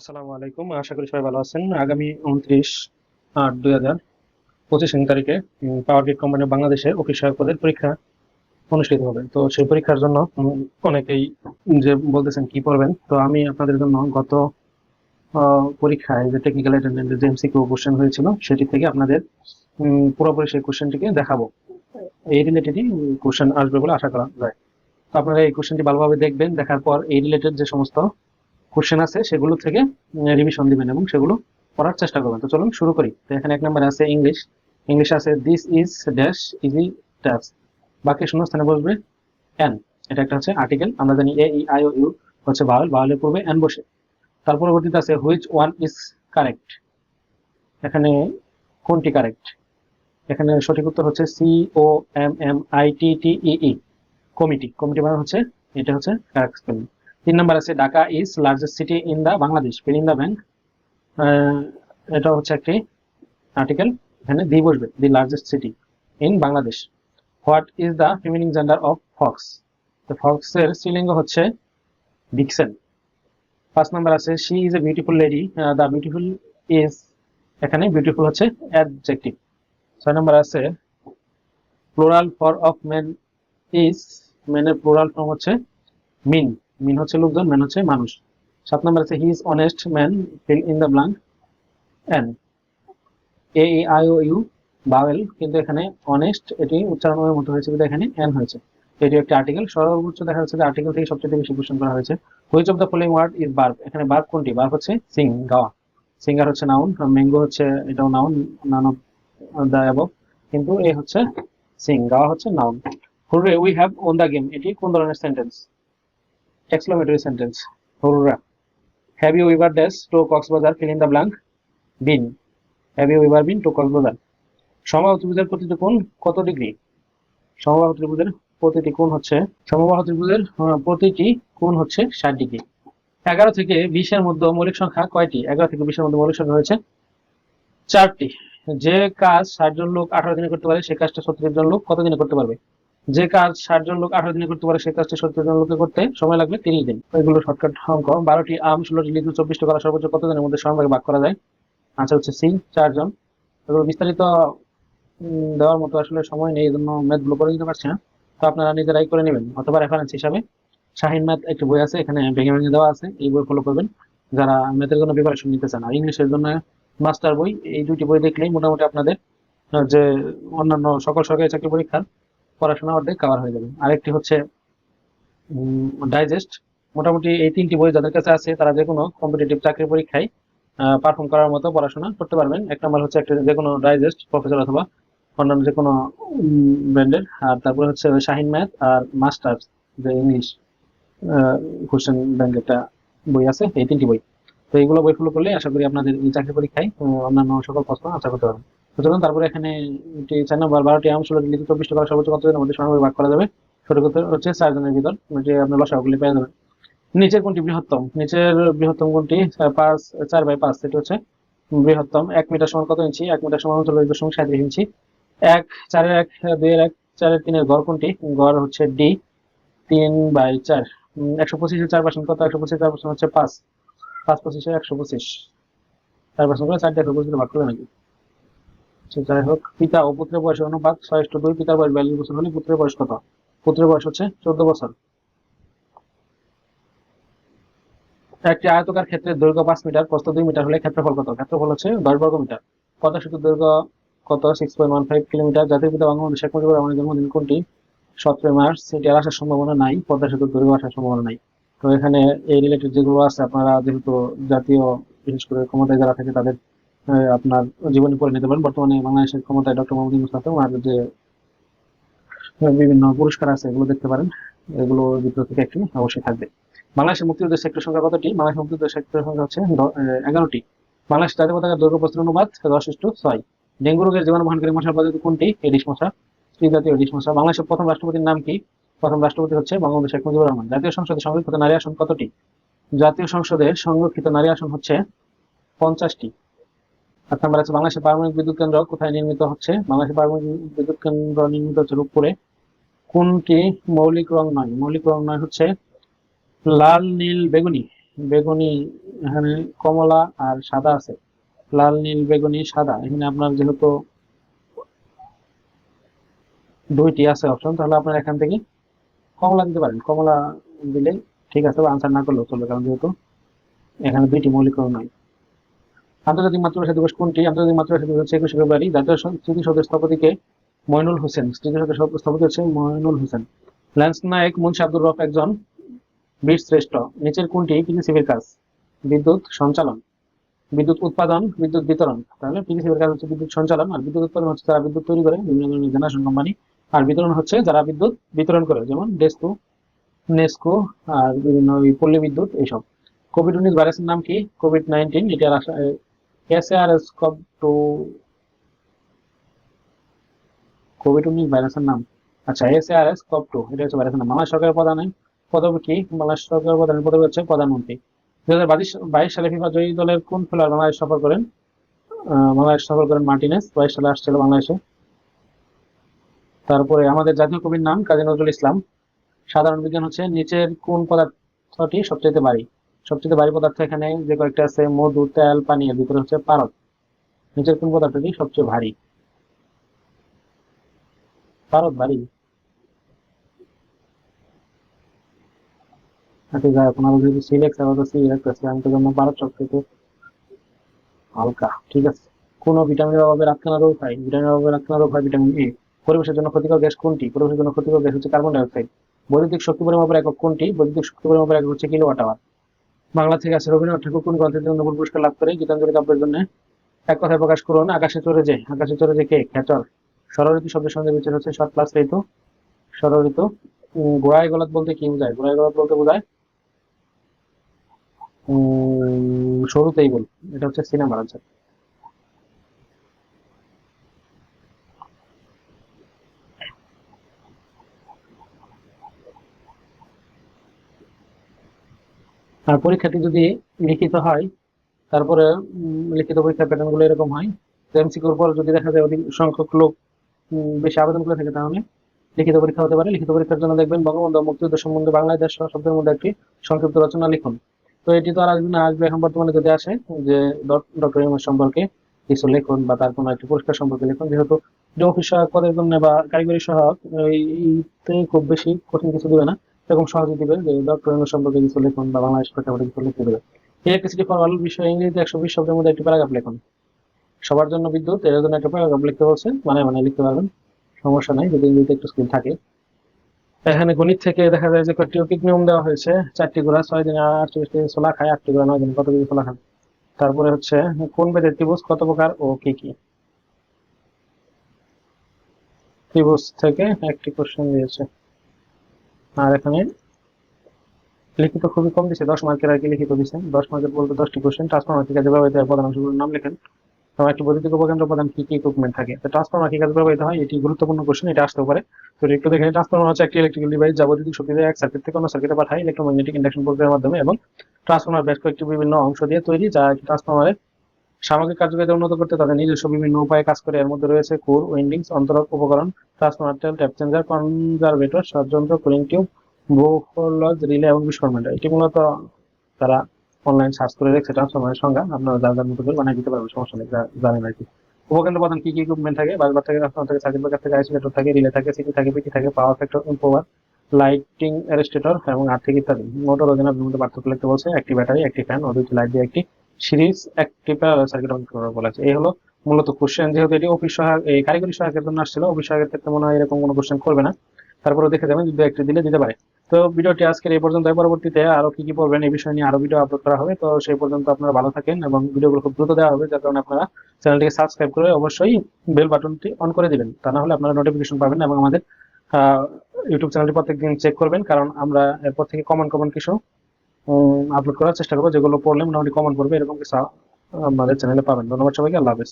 আসসালামু আলাইকুম। আশা করি সবাই ভালো আছেন। আগামী উনত্রিশ আট দুই হাজার পঁচিশ তারিখে পাওয়ার গ্রিড কোম্পানি বাংলাদেশে অফিস সহায়ক পদের পরীক্ষা অনুষ্ঠিত হবে। তো সেই পরীক্ষার জন্য অনেকেই যে বলতেছেন কি পড়বেন, তো আমি আপনাদের জন্য গত পরীক্ষায় যে টেকনিক্যাল অ্যাটেন্ডেন্টের যে এমসিকিউ কোশ্চেন হয়েছিল, সেটি থেকে আপনাদের পুরোপুরি সেই কোশ্চেনটিকে দেখাবো। এই রিলেটেডই কোশ্চেন আসবে বলে আশা করা যায়। তো আপনারা এই কোশ্চেনটি ভালোভাবে দেখবেন, দেখার পর এই রিলেটেড যে সমস্ত কোশ্চেন আছে, সেগুলো থেকে রিভিশন দিবেন এবং সেগুলো পড়ার চেষ্টা করবেন। তো চলুন শুরু করি। তো এখানে এক নম্বরে আছে ইংলিশ ইংলিশ আছে this is dash easy task বাকি শূন্যস্থানে বসবে এন এটা একটা হচ্ছে আর্টিকেল আমরা জানি A E I O U হচ্ছে ভাওয়েল ভাওয়েলের পূর্বে এন বসে। তার পরবর্তীতে আছে হুইচ ওয়ান ইজ কারেক্ট এখানে কোনটি কারেক্ট এখানে সঠিক উত্তর হচ্ছে C O M M I T T E committee. Committee মানে হচ্ছে, এটা হচ্ছে কারেক্ট স্পেলিং তিন নাম্বার আছে, Dhaka is largest city in the Bangladesh fill in the blank এটা হচ্ছে একটি আর্টিকেল এখানে দি বসবে, the largest city in Bangladesh what is the feminine gender of fox তো ফক্সের স্ত্রীলিঙ্গ হচ্ছে ভিক্সেন পাঁচ নাম্বার আছে she is a beautiful lady the beautiful is এখানে বিউটিফুল হচ্ছে অ্যাডজেক্টিভ ছয় নাম্বার আছে plural for of men is মেনের plural form হচ্ছে মিন মিন হচ্ছে লোকজন ম্যান হচ্ছে মানুষ। সাত নম্বর আছে he is honest man fill in the blank an A E I O U vowel কিন্তু এখানে অনেস্ট এটি উচ্চারণের মতো হয়েছে কিন্তু এখানে এন হয়েছে। এটি একটি আর্টিকেল সর্বোচ্চ দেখা যাচ্ছে যে আর্টিকেল থেকে সবচেয়ে বেশি কোশ্চেন করা হয়েছে। Which of the following word is verb এখানে বার্ব কোনটি? বার্ব হচ্ছে সিং গাওয়া সিঙ্গার হচ্ছে নাউন ম্যাঙ্গো হচ্ছে এটাও noun none of the above কিন্তু এ হচ্ছে সিং গাওয়া হচ্ছে noun hurrah we have won the game এটি কোন ধরনের sentence exclamatory sentence. Hurrah. Have you ever dashed to Coxbazar? Fill in the blank. Been. Have you ever been? সমবাহু ত্রিভুজের প্রতিটি কোণ কত ডিগ্রি সমবাহু ত্রিভুজের প্রতিটি কোণ হচ্ছে, সমবাহু ত্রিভুজের প্রতিটি কোণ হচ্ছে ষাট ডিগ্রি এগারো থেকে বিশের মধ্যে মৌলিক সংখ্যা কয়টি এগারো থেকে বিশের মধ্যে মৌলিক সংখ্যা হয়েছে চারটি যে কাজ ষাট জন লোক আঠারো দিনে করতে পারে, সে কাজটা সত্তর জন লোক কত দিনে করতে পারবে যে কাজ ষাট জন লোক আঠারো দিনে করতে পারে, সেই কাজটি সত্তর জন লোকে করতে সময় লাগবে তিরিশ দিন। এগুলো শর্টকাট অঙ্ক বারোটি আম, ষোলোটি লিচু, চব্বিশটি কলা, সর্বোচ্চ কত দিনের মধ্যে ভাগে ভাগ করা যায়? আচ্ছা হচ্ছে সি চারজন। এগুলো বিস্তারিত দেওয়ার মতো আসলে সময় নেই এই জন্য ম্যাথগুলো করে দিতে পারছি না। তো আপনারা নিজেরাই করে নেবেন, অথবা রেফারেন্স হিসাবে শাহিন ম্যাথ একটি বই আছে, এখানে ভেঙে ভেঙে দেওয়া আছে, এই বই ফলো করবেন। যারা ম্যাথের জন্য প্রিপারেশন নিতে চান, আর ইংলিশের জন্য মাস্টার বই, এই দুইটি বই দেখলেই মোটামুটি আপনাদের যে অন্যান্য সকল সরকারি চাকরি পরীক্ষার পড়াশোনা অর্ধেক কভার হয়ে যাবে। আরেকটি হচ্ছে ডাইজেস্ট মোটামুটি এই তিনটি বই যাদের কাছে আছে, তারা যে কোনো কম্পিটিটিভ চাকরি পরীক্ষায় পারফর্ম করার মতো পড়াশোনা করতে পারবেন। এক নম্বর হচ্ছে একটা যে কোনো ডাইজেস্ট প্রফেসর অথবা অন্যান্য যে কোনো ব্র্যান্ডের আর তারপরে হচ্ছে শাহিন ম্যাথ আর মাস্টার্স যে ইংলিশ কোশ্চেন ব্যাংক একটা বই আছে, এই তিনটি বই। তো এইগুলো বই ফলো করলে আশা করি আপনাদের চাকরি পরীক্ষায় অন্যান্য সকল প্রশ্ন আশা করতে পারবেন। সুতরাং তারপরে এখানে চার নম্বর, বারোটি আম, ষোলোটি লিখিত চব্বিশটি করা সর্বোচ্চ কত দিনের মধ্যে সময় ভাগ করা যাবে। সঠিক উত্তর হচ্ছে চারজনের ভিতর যে আপনার লসাগুলি পেয়ে যাবেন নিচের কোনটি বৃহত্তম? নিচের বৃহত্তম কোনটি? পাঁচ, চার বাই পাঁচ, সেটি হচ্ছে বৃহত্তম। এক মিটার সমান কত ইঞ্চি? এক মিটার সমান চল্লিশ দশমিক সাঁত্রিশ ইঞ্চি। এক, চারের এক, দুইয়ের এক, চারের তিনের গড় কোনটি? গড় হচ্ছে ডি তিন বাই চার। একশো পঁচিশের চার পার্সেন্ট কত? একশো পঁচিশ চার পার্সেন্ট হচ্ছে পাঁচ। পাঁচ পঁচিশে একশো পঁচিশ। চার পার্সেন্ট করে চারটে একশো পঁচিশ ভাগ করবে নাকি আচ্ছা, যাই হোক পিতা ও পুত্রের বয়সের অনুপাত ছয় ইস্টু দুই পিতার বয়স বিয়াল্লিশ বছর হলে পুত্রের বয়স কত? পুত্রের বয়স হচ্ছে চোদ্দ বছর। একটি আয়তকার ক্ষেত্রের দৈর্ঘ্য পাঁচ মিটার প্রস্থ দুই মিটার হলে ক্ষেত্রফল কত? ক্ষেত্রফল হচ্ছে দশ বর্গ মিটার। পদ্মা সেতুর দৈর্ঘ্য কত? Six point one five kilometre জাতির পিতা বঙ্গবন্ধু শেখ মুজিবুর রহমানের জন্মদিন কোনটি? সতেরোই মার্চ আর আসার সম্ভাবনা নাই। পদ্মা সেতুর দৈর্ঘ্য আসার সম্ভাবনা নাই। তো এখানে এই রিলেটেড যেগুলো আছে আপনারা যেহেতু জাতীয় বিশেষ করে ক্ষমতায় যারা থাকে তাদের আপনার জীবনী পড়ে নিতে পারেন। বর্তমানে বাংলাদেশের ক্ষমতায় ডক্টর মোহাম্মদ ইউনূস আছে ওনার যে বিভিন্ন পুরস্কার আছে, এগুলো দেখতে পারেন। এগুলো ভিতর থেকে একটি অবশ্যই থাকবে। বাংলাদেশের মুক্তিযুদ্ধের সেক্টর সংখ্যা কতটি? বাংলাদেশের মুক্তিযুদ্ধের সেক্টর সংখ্যা হচ্ছে এগারোটি। বাংলাদেশ জাতীয় পতাকার দৈর্ঘ্য প্রস্তুত অনুপাত দশ ইস্টু ছয়। ডেঙ্গু রোগের জীবাণু বহনকারী মশার প্রজাতি কোনটি? এডিস মশা, স্ত্রী জাতীয় এডিস মশা। বাংলাদেশের প্রথম রাষ্ট্রপতির নাম কি? প্রথম রাষ্ট্রপতি হচ্ছে বঙ্গবন্ধু শেখ মুজিবুর রহমান। জাতীয় সংসদে সংরক্ষিত নারী আসন কতটি? জাতীয় সংসদে সংরক্ষিত নারী আসন হচ্ছে পঞ্চাশটি। আট আছে বাংলাদেশের পারমাণবিক বিদ্যুৎ কেন্দ্র। কোথায় নির্মিত হচ্ছে? বাংলাদেশের পারমাণবিক বিদ্যুৎ কেন্দ্র নির্মিত হচ্ছে রূপপুরে। কোনটি? মৌলিক রং নয়। মৌলিক রং নয় হচ্ছে লাল, নীল, বেগুনি। বেগুনি এখানে কমলা আর সাদা আছে। লাল, নীল, বেগুনি, সাদা। এখানে আপনার যেহেতু দুইটি আছে অপশন তাহলে আপনার এখান থেকে কমলা দিতে পারেন। কমলা দিলে ঠিক আছে আনসার না করলেও চলবে, কারণ যেহেতু এখানে দুইটি মৌলিক রং নাই আন্তর্জাতিক মাতৃভাষা দিবস কোনটি? আন্তর্জাতিক মাতৃভাষা দিবস হচ্ছে একুশে ফেব্রুয়ারি। জাতীয় স্মৃতিসৌধের স্থপতিকে মইনুল হোসেন। স্মৃতিসৌধের স্থপতি হচ্ছে মইনুল হোসেন। ল্যান্স নায়ক মুন্সি আব্দুর রফ একজন বীর শ্রেষ্ঠ। নিচের কোনটি? পিজিসিবির কাজ। বিদ্যুৎ সঞ্চালন। বিদ্যুৎ উৎপাদন, বিদ্যুৎ বিতরণ। তাহলে পিজিসিবির কাজ হচ্ছে বিদ্যুৎ সঞ্চালন, আর বিদ্যুৎ উৎপাদন হচ্ছে যারা বিদ্যুৎ তৈরি করে, বিভিন্ন ধরনের জেনারেশন কোম্পানি আর বিতরণ হচ্ছে যারা বিদ্যুৎ বিতরণ করে, যেমন ডেস্কো, নেস্কো, আর বিভিন্ন পল্লী বিদ্যুৎ, এইসব। কোভিড উনিশ ভাইরাসের নাম কি? কোভিড নাইন্টিন এটার আসা এসআরএস কব টু কোভিড উনিশ ভাইরাসের নাম। আচ্ছা এসআরএস কব টু এটা হচ্ছে ভাইরাসের নাম। বাংলাদেশ সরকারের প্রধান পদবী কি? বাংলাদেশ সরকারের প্রধানের পদবী হচ্ছে প্রধানমন্ত্রী। দুই হাজার বাইশ সালে ফিফা জয়ী দলের কোন খেলোয়াড় বাংলাদেশ সফর করেন? বাংলাদেশ সফর করেন মার্টিনেস, বাইশ সালে আসছিল বাংলাদেশে। তারপরে আমাদের জাতীয় কবির নাম কাজী নজরুল ইসলাম। সাধারণ বিজ্ঞান হচ্ছে নিচের কোন পদার্থটি সবচেয়ে ভারী? সবচেয়ে ভারী পদার্থ এখানে যে কয়েকটা আছে, মধু, তেল, পানি, এর ভিতরে হচ্ছে পারদ। নিচের কোন পদার্থটি সবচেয়ে ভারী? পারদ ভারী? আচ্ছা হালকা। ঠিক আছে। কোন ভিটামিনের অভাবে রোগ হয়? অভাবে রোগ হয় ভিটামিন পরিবেশের জন্য ক্ষতিকর গ্যাস কোনটি? পরিবেশের জন্য ক্ষতিকর গ্যাস হচ্ছে কার্বন ডাই অক্সাইড বৈদ্যুতিক শক্তি পরিমাপের একক কোনটি? বৈদ্যুতিক শক্তি পরিমাপের একক হচ্ছে কিলোওয়াট আওয়ার। বাংলা থেকে আছে রবীন্দ্রনাথ ঠাকুর কোন গ্রন্থের জন্য নোবেল পুরস্কার লাভ করে? গীতাঞ্জলি কাব্যের জন্য। এক কথায় প্রকাশ করুন, আকাশে চড়ে যে, আকাশে চড়ে যে কে? খেচর ষড়ঋতু শব্দের সঙ্গে বিচার হচ্ছে শর্ট প্লাস ঋতু ষড়ঋতু গোড়ায় গলাত বলতে কি বোঝায়? গোড়ায় গলাত বলতে বোঝায় শুরুতেই বল। এটা হচ্ছে সিনেমার আনসার পরীক্ষাটি যদি লিখিত হয়, তারপরে লিখিত পরীক্ষার প্যাটার্নগুলো এরকম হয়, তো এমসিকিউর পর যদি দেখা যায় অধিক সংখ্যক লোক বেশি আবেদন করে থাকে, তাহলে লিখিত পরীক্ষা হতে পারে। লিখিত পরীক্ষার জন্য দেখবেন বঙ্গবন্ধু মুক্তিযুদ্ধ সম্বন্ধে বাংলাদেশ শব্দের মধ্যে একটি সংক্ষিপ্ত রচনা লিখুন। তো এটি তো আর আসবে না, আসবে এখন বর্তমানে যদি আসে, যে ডক্টর ইউনুস সম্পর্কে কিছু লিখুন বা তার কোনো একটি পুরস্কার সম্পর্কে লিখুন। যেহেতু অফিস সহায়ক পদের জন্য বা কারিগরি সহায়ক এইতে খুব বেশি কঠিন কিছু দিবে না। এরকম সহজে দিবে যে ডক্টর সম্পর্কে কিছু লিখুন বা বাংলাদেশ প্রেক্ষাপটে কিছু লিখতে দেবে ইলেকট্রিসিটি ফর অল বিষয়ে ইংরেজিতে একশো বিশ শব্দের মধ্যে একটি প্যারাগ্রাফ লিখুন। সবার জন্য বিদ্যুৎ এর জন্য একটা প্যারাগ্রাফ লিখতে বলছে মানে মানে লিখতে পারবেন, সমস্যা নাই, যদি ইংরেজিতে একটু স্কিল থাকে। এখানে গণিত থেকে দেখা যায় যে কয়েকটি অকিক নিয়ম দেওয়া হয়েছে, চারটি গোড়া, ছয় দিনে আটচল্লিশ দিন ছোলা খায় আটটি গোড়া, নয় দিন কত কেজি ছোলা খান তারপরে হচ্ছে কোন বেদের ত্রিভুজ কত প্রকার ও কি কি? ত্রিভুজ থেকে একটি কোশ্চেন দিয়েছে। আর এখানে লিখিত খুবই কম দিচ্ছে দশ মার্কের আর কি লিখিত দিচ্ছে দশ মার্কের বলতে দশটি কোশ্চেন ট্রান্সফর্মার কি কাজে ব্যবহৃত হয়? প্রধান অংশগুলোর নাম লেখেন। এবং একটি বৈদ্যুতিক উপকেন্দ্র প্রধান কি কি ইকুইপমেন্ট থাকে? তো ট্রান্সফর্মার কি কাজে ব্যবহৃত হয়? এটি গুরুত্বপূর্ণ কোশ্চেন এটা আসতে পারে। তো একটু দেখে ট্রান্সফর্মার হচ্ছে একটি ইলেকট্রিক্যাল ডিভাইস যা বৈদ্যুতিক শক্তি দিয়ে এক সার্কিট থেকে অন্য সার্কিটে পাঠায় ইলেকট্রোম্যাগনেটিক ইন্ডাকশন প্রক্রিয়ার মাধ্যমে এবং ট্রান্সফর্মার বেশ কয়েকটি বিভিন্ন অংশ দিয়ে তৈরি, যা ট্রান্সফর্মারের সামগ্রিক কার্যকারিতা উন্নত করতে তাদের নিজস্ব বিভিন্ন উপায়ে কাজ করে এর মধ্যে রয়েছে কোর উইন্ডিংস, অন্তরক উপকরণ ট্রান্সফর্মার টেল ট্যাপ চেঞ্জার, কনজারভেটর যন্ত্র কুলিং টিউব বোফলজ রিলে এবং বিস্ফোরণ এটি মূলত তারা অনলাইন সার্চ করে দেখছে ট্রান্সফরমারের সংজ্ঞা। আপনারা যার যার মতো করে বানিয়ে দিতে পারবেন, সমস্যা নেই জানেন আর কি। উপকেন্দ্র প্রধান কি কি ইকুইপমেন্ট থাকে? বাসবার থেকে ট্রান্সফরমার থেকে সার্কিট ব্রেকার থেকে আইসোলেটর থাকে, রিলে থাকে সিটি থাকে পিটি থাকে পাওয়ার ফ্যাক্টর পাওয়ার লাইটিং অ্যারেস্টেটর এবং আর্থিক ইত্যাদি। মোটর ওজনের মধ্যে পার্থক্য লিখতে বলছে, একটি ব্যাটারি, একটি ফ্যান ও দুটি লাইট দিয়ে একটি সিরিজ প্যারালাল সার্কিট অন করা বলেছে। এই হলো মূলত কোশ্চেন যেহেতু এটি অফিস সহায়ক, এই কারিগরি সহায়কের জন্য আসছিল অফিস সহায়কের ক্ষেত্রে মনে হয় এরকম কোনো কোশ্চেন করবে না। তারপরে দেখে যাবেন, যদি একটি দিলে দিতে পারে। তো ভিডিওটি আজকের এই পর্যন্ত পরবর্তীতে আরও কি কি পড়বেন, এই বিষয় নিয়ে আরও ভিডিও আপলোড করা হবে। তো সেই পর্যন্ত আপনারা ভালো থাকেন এবং ভিডিওগুলো খুব দ্রুত দেওয়া হবে, যার কারণে আপনারা চ্যানেলটিকে সাবস্ক্রাইব করে অবশ্যই বেল বাটনটি অন করে দিবেন। তা না হলে আপনারা নোটিফিকেশন পাবেন এবং আমাদের ইউটিউব চ্যানেলটি প্রত্যেকদিন চেক করবেন, কারণ আমরা এরপর থেকে কমন কমন কিছু আপলোড করার চেষ্টা করব। যেগুলো পড়লে মোটামুটি কমন পড়বে এরকম কিছু আমাদের চ্যানেলে পাবেন। ধন্যবাদ সবাইকে, আল্লাহ হাফেজ।